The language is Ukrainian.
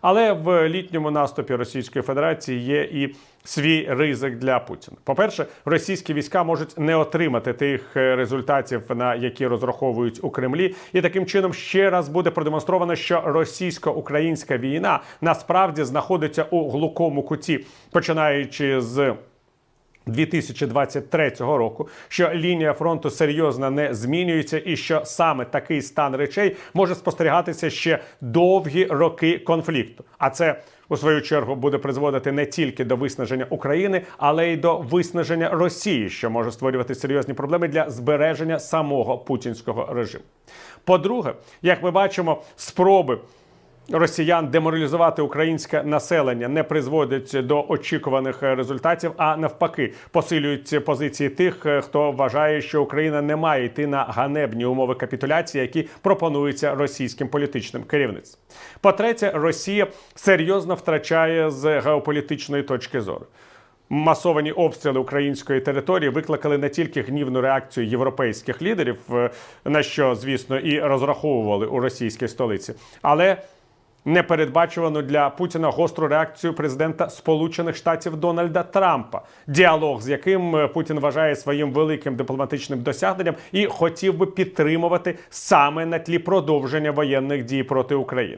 Але в літньому наступі Російської Федерації є і свій ризик для Путіна. По-перше, російські війська можуть не отримати тих е, результатів, на які розраховують у Кремлі, і таким чином ще раз буде продемонстровано, що російсько-українська війна насправді знаходиться у глухому куті, починаючи з 2023 року, що лінія фронту серйозно не змінюється, і що саме такий стан речей може спостерігатися ще довгі роки конфлікту. А це у свою чергу буде призводити не тільки до виснаження України, але й до виснаження Росії, що може створювати серйозні проблеми для збереження самого путінського режиму. По-друге, як ми бачимо, спроби росіян деморалізувати українське населення не призводять до очікуваних результатів, а навпаки, посилюють позиції тих, хто вважає, що Україна не має йти на ганебні умови капітуляції, які пропонуються російським політичним керівництвом. По-третє, Росія серйозно втрачає з геополітичної точки зору. Масовані обстріли української території викликали не тільки гнівну реакцію європейських лідерів, е, на що, звісно, і розраховували у російській столиці, але непередбачувану для Путіна гостру реакцію президента Сполучених Штатів Дональда Трампа, діалог з яким е, Путін вважає своїм великим дипломатичним досягненням і хотів би підтримувати саме на тлі продовження воєнних дій проти України.